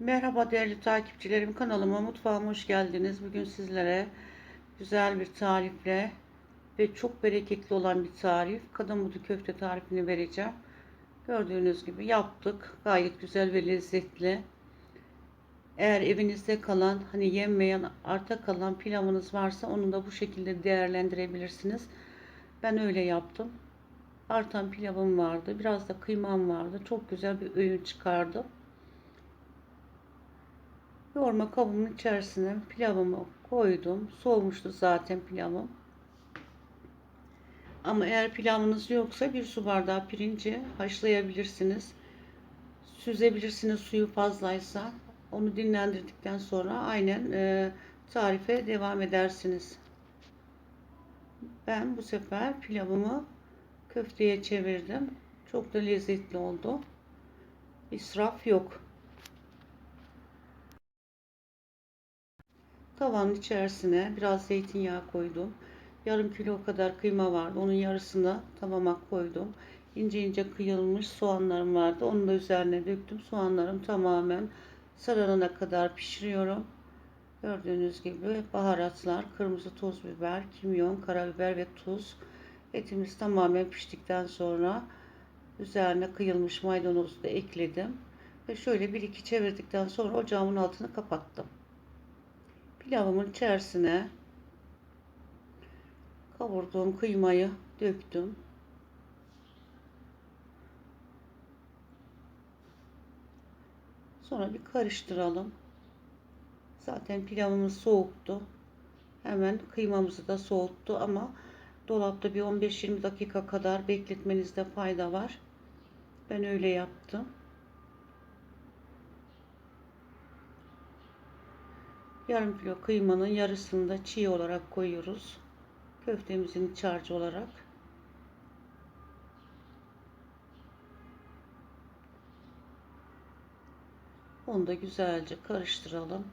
Merhaba değerli takipçilerim kanalıma mutfağıma hoş geldiniz. Bugün sizlere güzel bir tarifle ve çok bereketli olan bir tarif kadın budu köfte tarifini vereceğim. Gördüğünüz gibi yaptık. Gayet güzel ve lezzetli. Eğer evinizde kalan hani yenmeyen arta kalan pilavınız varsa onu da bu şekilde değerlendirebilirsiniz. Ben öyle yaptım. Artan pilavım vardı. Biraz da kıymam vardı. Çok güzel bir öğün çıkardım. Yoğurma kabımın içerisine pilavımı koydum. Soğumuştu zaten pilavım. Ama eğer pilavınız yoksa bir su bardağı pirinci haşlayabilirsiniz. Süzebilirsiniz suyu fazlaysa. Onu dinlendirdikten sonra aynen e, tarife devam edersiniz. Ben bu sefer pilavımı köfteye çevirdim. Çok da lezzetli oldu. İsraf yok. Tavanın içerisine biraz zeytinyağı koydum. Yarım kilo kadar kıyma vardı. Onun yarısını tavama koydum. İnce ince kıyılmış soğanlarım vardı. Onu da üzerine döktüm. Soğanlarım tamamen sararana kadar pişiriyorum. Gördüğünüz gibi baharatlar, kırmızı toz biber, kimyon, karabiber ve tuz. Etimiz tamamen piştikten sonra üzerine kıyılmış maydanozu da ekledim. Ve şöyle bir iki çevirdikten sonra ocağımın altını kapattım. Pilavımın içerisine kavurduğum kıymayı döktüm. Sonra bir karıştıralım. Zaten pilavımız soğuktu. Hemen kıymamızı da soğuttu ama dolapta bir 15-20 dakika kadar bekletmenizde fayda var. Ben öyle yaptım. Yarım kilo kıymanın yarısını da çiğ olarak koyuyoruz. Köftemizin iç harcı olarak. Onu da güzelce karıştıralım.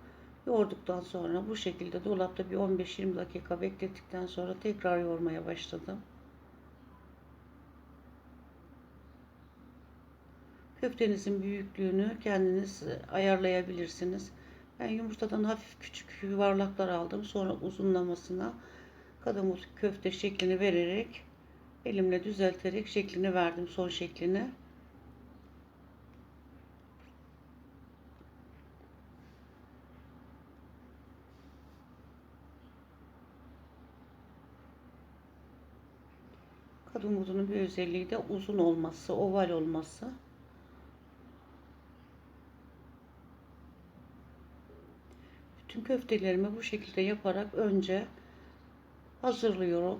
Yoğurduktan sonra bu şekilde dolapta bir 15-20 dakika beklettikten sonra tekrar yoğurmaya başladım. Köftenizin büyüklüğünü kendiniz ayarlayabilirsiniz. Ben yumurtadan hafif küçük yuvarlaklar aldım. Sonra uzunlamasına kadımut köfte şeklini vererek elimle düzelterek şeklini verdim son şeklini. Kadımutun bir özelliği de uzun olması, oval olması. Bütün köftelerimi bu şekilde yaparak önce hazırlıyorum.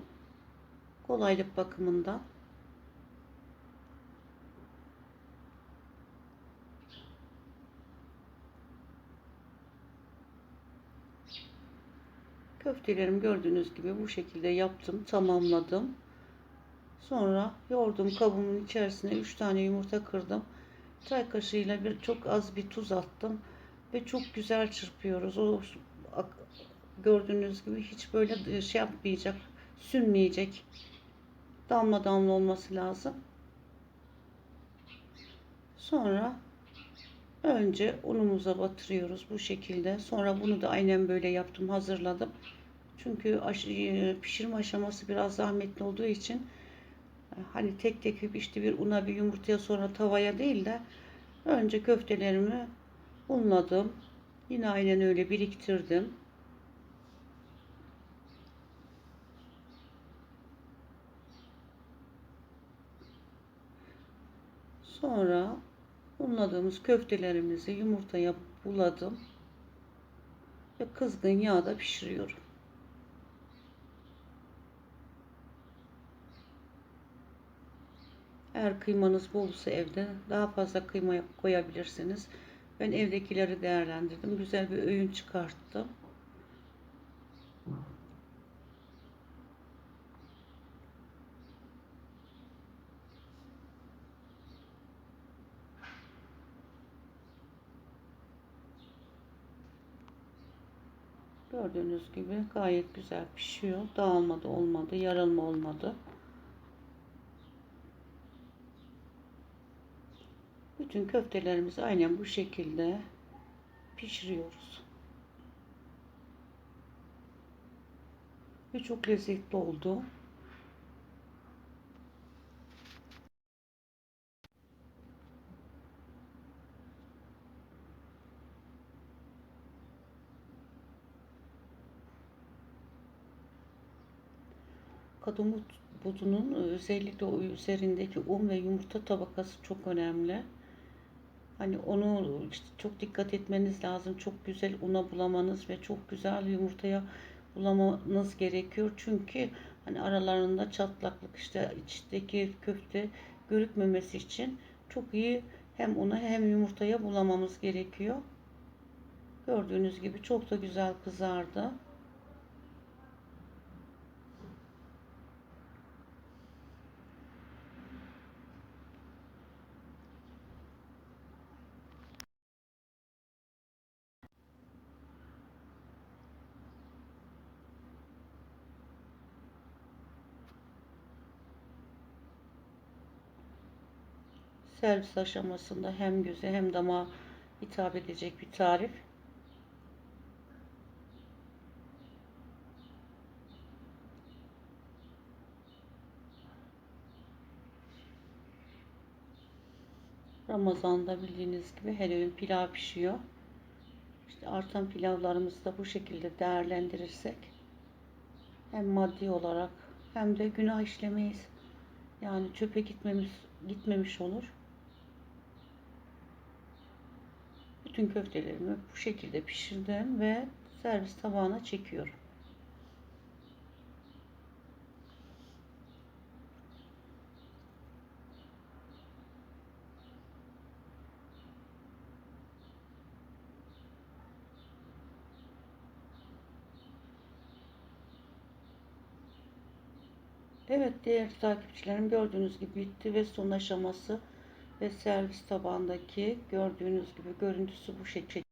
Kolaylık bakımından. Köftelerimi gördüğünüz gibi bu şekilde yaptım, tamamladım. Sonra yoğurdum kabımın içerisine 3 tane yumurta kırdım. Çay kaşığıyla bir çok az bir tuz attım ve çok güzel çırpıyoruz. O gördüğünüz gibi hiç böyle şey yapmayacak, sünmeyecek. Damla damla olması lazım. Sonra önce unumuza batırıyoruz bu şekilde. Sonra bunu da aynen böyle yaptım, hazırladım. Çünkü pişirme aşaması biraz zahmetli olduğu için hani tek tek işte bir una bir yumurtaya sonra tavaya değil de önce köftelerimi unladım. Yine aynen öyle biriktirdim. Sonra unladığımız köftelerimizi yumurtaya buladım ve kızgın yağda pişiriyorum. Eğer kıymanız bolsa evde daha fazla kıyma koyabilirsiniz. Ben evdekileri değerlendirdim. Güzel bir öğün çıkarttım. Gördüğünüz gibi gayet güzel pişiyor. Dağılmadı olmadı, yarılma olmadı. Bütün köftelerimizi aynen bu şekilde pişiriyoruz. Ve çok lezzetli oldu. Kadın budunun özellikle o üzerindeki un ve yumurta tabakası çok önemli. Hani onu işte çok dikkat etmeniz lazım. Çok güzel una bulamanız ve çok güzel yumurtaya bulamanız gerekiyor. Çünkü hani aralarında çatlaklık işte içteki köfte görükmemesi için çok iyi hem una hem yumurtaya bulamamız gerekiyor. Gördüğünüz gibi çok da güzel kızardı. Servis aşamasında hem göze hem damağa hitap edecek bir tarif. Ramazan'da bildiğiniz gibi her öğün pilav pişiyor. İşte artan pilavlarımızı da bu şekilde değerlendirirsek hem maddi olarak hem de günah işlemeyiz. Yani çöpe gitmemiz gitmemiş olur. Bütün köftelerimi bu şekilde pişirdim ve servis tabağına çekiyorum. Evet değerli takipçilerim gördüğünüz gibi bitti ve son aşaması ve servis tabağındaki gördüğünüz gibi görüntüsü bu şekilde.